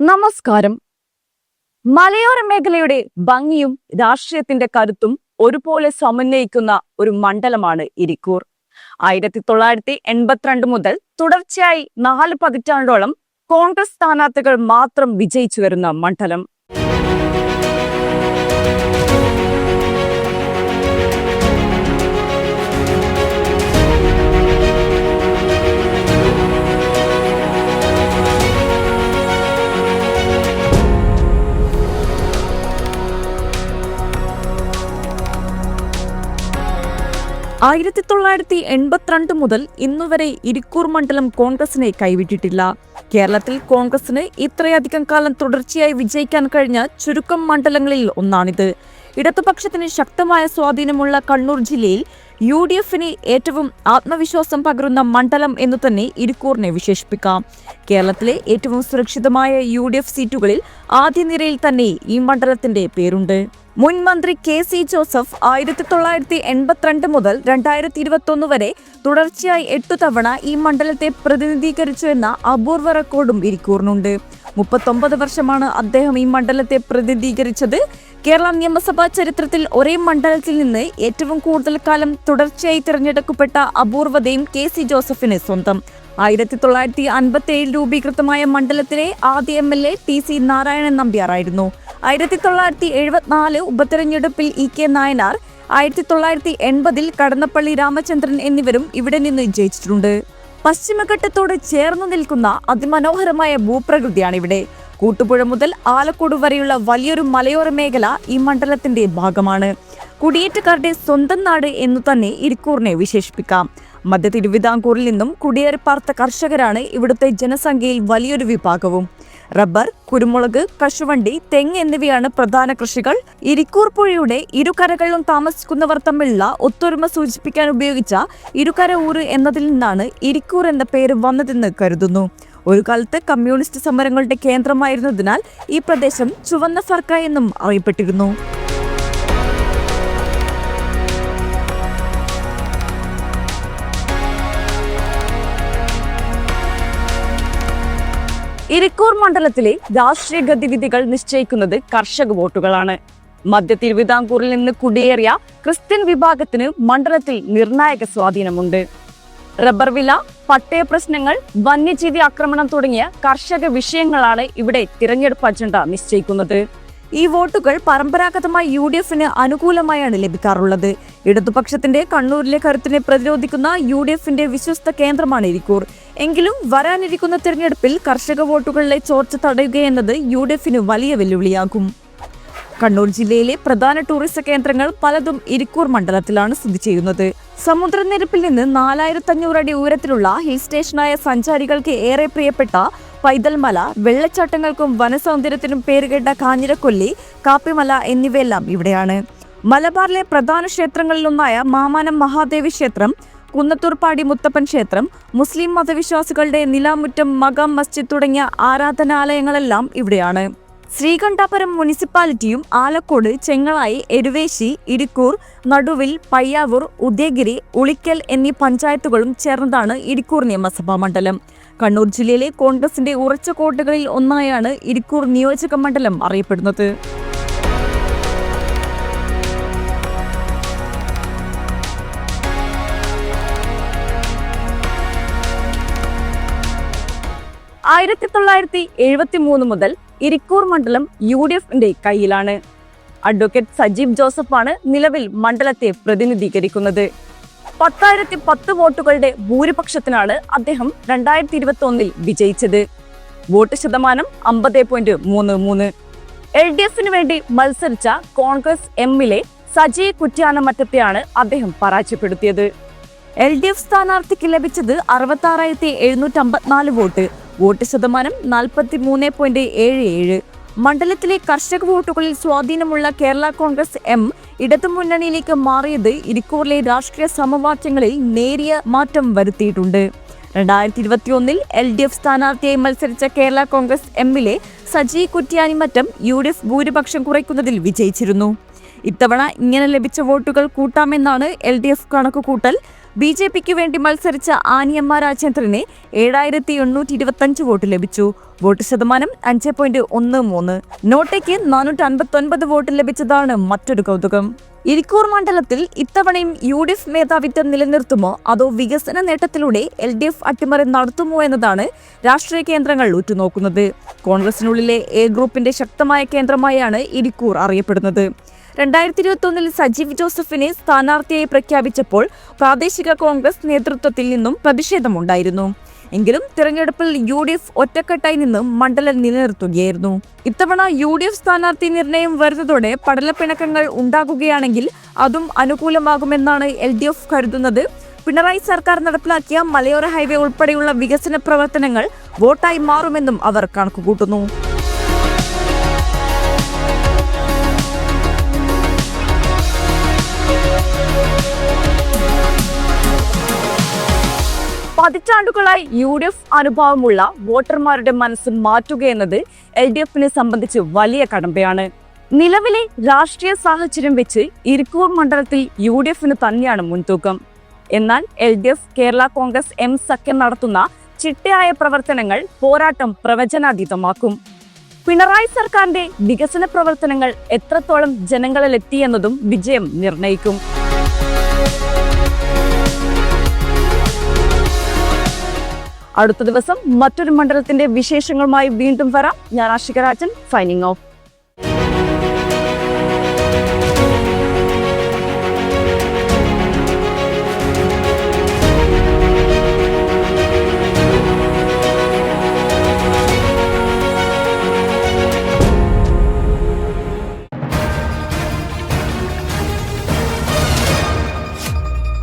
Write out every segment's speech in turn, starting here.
നമസ്കാരം. മലയോര മേഖലയുടെ ഭംഗിയും രാഷ്ട്രീയത്തിന്റെ കരുത്തും ഒരുപോലെ സമന്വയിക്കുന്ന ഒരു മണ്ഡലമാണ് ഇരിക്കൂർ. ആയിരത്തി തൊള്ളായിരത്തി എൺപത്തിരണ്ട് മുതൽ തുടർച്ചയായി നാല് പതിറ്റാണ്ടോളം കോൺഗ്രസ് സ്ഥാനാർത്ഥികൾ മാത്രം വിജയിച്ചു വരുന്ന മണ്ഡലം. ആയിരത്തി തൊള്ളായിരത്തി എൺപത്തിരണ്ട് മുതൽ ഇന്നുവരെ ഇരിക്കൂർ മണ്ഡലം കോൺഗ്രസിനെ കൈവിട്ടിട്ടില്ല. കേരളത്തിൽ കോൺഗ്രസിന് ഇത്രയധികം കാലം തുടർച്ചയായി വിജയിക്കാൻ കഴിഞ്ഞ ചുരുക്കം മണ്ഡലങ്ങളിൽ ഒന്നാണിത്. ഇടതുപക്ഷത്തിന് ശക്തമായ സ്വാധീനമുള്ള കണ്ണൂർ ജില്ലയിൽ യു ഡി എഫിന് ഏറ്റവും ആത്മവിശ്വാസം പകരുന്ന മണ്ഡലം എന്ന് തന്നെ ഇരിക്കൂറിനെ വിശേഷിപ്പിക്കാം. കേരളത്തിലെ ഏറ്റവും സുരക്ഷിതമായ യു സീറ്റുകളിൽ ആദ്യ നിരയിൽ തന്നെ ഈ മണ്ഡലത്തിന്റെ പേരുണ്ട്. മുൻ മന്ത്രി കെ സി ജോസഫ് ആയിരത്തി തൊള്ളായിരത്തി എൺപത്തിരണ്ട് മുതൽ രണ്ടായിരത്തി ഇരുപത്തൊന്ന് വരെ തുടർച്ചയായി എട്ടു തവണ ഈ മണ്ഡലത്തെ പ്രതിനിധീകരിച്ചു എന്ന അപൂർവ റെക്കോർഡും ഇരിക്കൂറിനുണ്ട്. മുപ്പത്തൊമ്പത് വർഷമാണ് അദ്ദേഹം ഈ മണ്ഡലത്തെ പ്രതിനിധീകരിച്ചത്. കേരള നിയമസഭാ ചരിത്രത്തിൽ ഒരേ മണ്ഡലത്തിൽ നിന്ന് ഏറ്റവും കൂടുതൽ കാലം തുടർച്ചയായി തിരഞ്ഞെടുക്കപ്പെട്ട അപൂർവതയും കെ സി ജോസഫിന് സ്വന്തം. ആയിരത്തി തൊള്ളായിരത്തി അൻപത്തി ഏഴിൽ രൂപീകൃതമായ മണ്ഡലത്തിലെ ആദ്യ M L A T C Narayanan നമ്പ്യാറായിരുന്നു. ആയിരത്തി തൊള്ളായിരത്തി എഴുപത്തിനാല് ഉപതെരഞ്ഞെടുപ്പിൽ ഇ കെ നായനാർ ആയിരത്തി തൊള്ളായിരത്തി എൺപതിൽ കടന്നപ്പള്ളി രാമചന്ദ്രൻ എന്നിവരും ഇവിടെ നിന്ന് ജയിച്ചിട്ടുണ്ട്. പശ്ചിമഘട്ടത്തോട് ചേർന്നു നിൽക്കുന്ന അതിമനോഹരമായ ഭൂപ്രകൃതിയാണ് ഇവിടെ. കൂട്ടുപുഴ മുതൽ ആലക്കോട് വരെയുള്ള വലിയൊരു മലയോര മേഖല ഈ മണ്ഡലത്തിന്റെ ഭാഗമാണ്. കുടിയേറ്റക്കാരുടെ സ്വന്തം നാട് എന്നു തന്നെ ഇരിക്കൂറിനെ വിശേഷിപ്പിക്കാം. മധ്യ തിരുവിതാംകൂറിൽ നിന്നും കുടിയേറി പാർത്ത കർഷകരാണ് ഇവിടുത്തെ ജനസംഖ്യയിൽ വലിയൊരു വിഭാഗവും. റബ്ബർ കുരുമുളക് കശുവണ്ടി തെങ്ങ് എന്നിവയാണ് പ്രധാന കൃഷികൾ. ഇരിക്കൂർ പുഴയുടെ ഇരുകരകളിലും താമസിക്കുന്നവർ തമ്മിലുള്ള ഒത്തൊരുമ സൂചിപ്പിക്കാൻ ഉപയോഗിച്ച ഇരുകര ഊര് എന്നതിൽ നിന്നാണ് ഇരിക്കൂർ എന്ന പേര് വന്നതെന്ന് കരുതുന്നു. ഒരു കാലത്ത് കമ്മ്യൂണിസ്റ്റ് സമരങ്ങളുടെ കേന്ദ്രമായിരുന്നതിനാൽ ഈ പ്രദേശം ചുവന്ന ഫർക്ക എന്നും അറിയപ്പെട്ടിരുന്നു. ഇരിക്കൂർ മണ്ഡലത്തിലെ രാഷ്ട്രീയ ഗതിവിധികൾ നിശ്ചയിക്കുന്നത് കർഷക വോട്ടുകളാണ്. മധ്യ തിരുവിതാംകൂറിൽ നിന്ന് കുടിയേറിയ ക്രിസ്ത്യൻ വിഭാഗത്തിന് മണ്ഡലത്തിൽ നിർണായക സ്വാധീനമുണ്ട്. റബ്ബർ വില പട്ടയ പ്രശ്നങ്ങൾ വന്യജീവി ആക്രമണം തുടങ്ങിയ കർഷക വിഷയങ്ങളാണ് ഇവിടെ തിരഞ്ഞെടുപ്പ് അജണ്ട നിശ്ചയിക്കുന്നത്. ഈ വോട്ടുകൾ പരമ്പരാഗതമായി യു ഡി എഫിന് അനുകൂലമായാണ് ലഭിക്കാറുള്ളത്. ഇടതുപക്ഷത്തിന്റെ കണ്ണൂരിലെ കരുത്തിനെ പ്രതിരോധിക്കുന്ന യു ഡി എഫിന്റെ വിശ്വസ്ത കേന്ദ്രമാണ് ഇരിക്കൂർ. എങ്കിലും വരാനിരിക്കുന്ന തിരഞ്ഞെടുപ്പിൽ കർഷക വോട്ടുകളിലെ ചോർച്ച തടയുകയെന്നത് യു ഡി എഫിന് വലിയ വെല്ലുവിളിയാകും. കണ്ണൂർ ജില്ലയിലെ പ്രധാന ടൂറിസ്റ്റ് കേന്ദ്രങ്ങൾ പലതും ഇരിക്കൂർ മണ്ഡലത്തിലാണ് സ്ഥിതി ചെയ്യുന്നത്. സമുദ്രനിരപ്പിൽ നിന്ന് നാലായിരത്തി അഞ്ഞൂറ് അടി ഉയരത്തിലുള്ള ഹിൽ സ്റ്റേഷനായ സഞ്ചാരികൾക്ക് ഏറെ പ്രിയപ്പെട്ട പൈതൽമല വെള്ളച്ചാട്ടങ്ങൾക്കും വനസൗന്ദര്യത്തിനും പേരുകേട്ട കാഞ്ഞിരക്കൊല്ലി കാപ്പിമല എന്നിവയെല്ലാം ഇവിടെയാണ്. മലബാറിലെ പ്രധാന ക്ഷേത്രങ്ങളിലൊന്നായ മാമാനം മഹാദേവി ക്ഷേത്രം കുന്നത്തൂർപ്പാടി മുത്തപ്പൻ ക്ഷേത്രം മുസ്ലിം മതവിശ്വാസികളുടെ നിലാമുറ്റം മകം മസ്ജിദ് തുടങ്ങിയ ആരാധനാലയങ്ങളെല്ലാം ഇവിടെയാണ്. ശ്രീകണ്ഠാപുരം മുനിസിപ്പാലിറ്റിയും ആലക്കോട് ചെങ്ങളായി എരുവേശി ഇരിക്കൂർ നടുവിൽ പയ്യാവൂർ ഉദയഗിരി ഉളിക്കൽ എന്നീ പഞ്ചായത്തുകളും ചേർന്നതാണ് ഇരിക്കൂർ നിയമസഭാ മണ്ഡലം. കണ്ണൂർ ജില്ലയിലെ കോൺഗ്രസിന്റെ ഉറച്ച കോട്ടകളിൽ ഒന്നായാണ് ഇരിക്കൂർ നിയോജക മണ്ഡലം അറിയപ്പെടുന്നത്. ആയിരത്തി തൊള്ളായിരത്തി എഴുപത്തി മൂന്ന് മുതൽ ഇരിക്കൂർ മണ്ഡലം യു ഡി എഫിന്റെ കയ്യിലാണ്. അഡ്വക്കേറ്റ് സജീവ് ജോസഫാണ് നിലവിൽ മണ്ഡലത്തെ പ്രതിനിധീകരിക്കുന്നത്. പത്തായിരത്തി പത്ത് വോട്ടുകളുടെ ഭൂരിപക്ഷത്തിനാണ് അദ്ദേഹം രണ്ടായിരത്തി ഇരുപത്തി ഒന്നിൽ വിജയിച്ചത്. വോട്ട് ശതമാനം അമ്പത് പോയിന്റ് മൂന്ന് മൂന്ന്. എൽ ഡി എഫിന് വേണ്ടി മത്സരിച്ച കോൺഗ്രസ് എമ്മിലെ സജി കുറ്റ്യാനമറ്റത്തെയാണ് അദ്ദേഹം പരാജയപ്പെടുത്തിയത്. എൽ ഡി എഫ് സ്ഥാനാർത്ഥിക്ക് ലഭിച്ചത് അറുപത്തി ആറായിരത്തി എഴുന്നൂറ്റി അമ്പത്തിനാല് വോട്ട്. വോട്ട് ശതമാനം നാൽപ്പത്തി മൂന്ന് പോയിന്റ് ഏഴ് ഏഴ്. മണ്ഡലത്തിലെ കർഷക വോട്ടുകളിൽ സ്വാധീനമുള്ള കേരള കോൺഗ്രസ് എം ഇടതു മുന്നണിയിലേക്ക് മാറിയത് ഇരിക്കൂറിലെ രാഷ്ട്രീയ സമവാക്യങ്ങളിൽ നേരിയ മാറ്റം വരുത്തിയിട്ടുണ്ട്. രണ്ടായിരത്തി ഇരുപത്തിയൊന്നിൽ എൽ ഡി എഫ് സ്ഥാനാർത്ഥിയായി മത്സരിച്ച കേരള കോൺഗ്രസ് എമ്മിലെ Saji Kuttiyanimattam U D F ഭൂരിപക്ഷം കുറയ്ക്കുന്നതിൽ വിജയിച്ചിരുന്നു. ഇത്തവണ ഇങ്ങനെ ലഭിച്ച വോട്ടുകൾ കൂട്ടാമെന്നാണ് എൽ ഡി എഫ് കണക്കുകൂട്ടൽ. ബി ജെ പിക്ക് വേണ്ടി മത്സരിച്ച ആനിയമ്മ രാജേന്ദ്രന് ഏഴായിരത്തി എണ്ണൂറ്റി ഇരുപത്തഞ്ച് വോട്ട് ലഭിച്ചു. വോട്ട് ശതമാനം അഞ്ച് പോയിന്റ് ഒന്ന് മൂന്ന്. നോട്ടയ്ക്ക് നാനൂറ്റി അൻപത്തി ഒൻപത് വോട്ട് ലഭിച്ചതാണ് മറ്റൊരു കൗതുകം. ഇരിക്കൂർ മണ്ഡലത്തിൽ ഇത്തവണയും യു ഡി എഫ് മേധാവിത്വം നിലനിർത്തുമോ? അതോ വികസന നേട്ടത്തിലൂടെ എൽ ഡി എഫ് അട്ടിമറി നടത്തുമോ എന്നതാണ് രാഷ്ട്രീയ കേന്ദ്രങ്ങൾ ഉറ്റുനോക്കുന്നത്. കോൺഗ്രസിനുള്ളിലെ എ ഗ്രൂപ്പിന്റെ ശക്തമായ കേന്ദ്രമായാണ് ഇരിക്കൂർ അറിയപ്പെടുന്നത്. രണ്ടായിരത്തി ഇരുപത്തി ഒന്നിൽ സജീവ് ജോസഫിനെ സ്ഥാനാർത്ഥിയായി പ്രഖ്യാപിച്ചപ്പോൾ പ്രാദേശിക കോൺഗ്രസ് നേതൃത്വത്തിൽ നിന്നും പ്രതിഷേധമുണ്ടായിരുന്നു. എങ്കിലും തിരഞ്ഞെടുപ്പിൽ യു ഡി എഫ് ഒറ്റക്കെട്ടായി നിന്ന് മണ്ഡലം നിലനിർത്തുകയായിരുന്നു. ഇത്തവണ യു ഡി എഫ് സ്ഥാനാർത്ഥി നിർണയം വരുന്നതോടെ പടലപ്പിണക്കങ്ങൾ ഉണ്ടാകുകയാണെങ്കിൽ അതും അനുകൂലമാകുമെന്നാണ് എൽ ഡി എഫ് കരുതുന്നത്. പിണറായി സർക്കാർ നടപ്പിലാക്കിയ മലയോര ഹൈവേ ഉൾപ്പെടെയുള്ള വികസന പ്രവർത്തനങ്ങൾ വോട്ടായി മാറുമെന്നും അവർ കണക്കുകൂട്ടുന്നു. പതിറ്റാണ്ടുകളായി യു ഡി എഫ് അനുഭവമുള്ള വോട്ടർമാരുടെ മനസ്സ് മാറ്റുകയെന്നത് എൽ ഡി എഫിനെ സംബന്ധിച്ച് വലിയ കടമ്പയാണ്. നിലവിലെ രാഷ്ട്രീയ സാഹചര്യം വെച്ച് ഇരിക്കൂർ മണ്ഡലത്തിൽ യു ഡി എഫിന് തന്നെയാണ് മുൻതൂക്കം. എന്നാൽ L D F Kerala Congress M സഖ്യം നടത്തുന്ന ചിട്ടയായ പ്രവർത്തനങ്ങൾ പോരാട്ടം പ്രവചനാതീതമാക്കും. പിണറായി സർക്കാരിന്റെ വികസന പ്രവർത്തനങ്ങൾ എത്രത്തോളം ജനങ്ങളിലെത്തിയെന്നതും വിജയം നിർണയിക്കും. അടുത്ത ദിവസം മറ്റൊരു മണ്ഡലത്തിന്റെ വിശേഷങ്ങളുമായി വീണ്ടും വരാം. ഞാൻ Ashika Rajan signing off.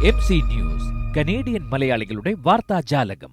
M C news Canadian മലയാളികളുടെ വാർത്താജാലകം.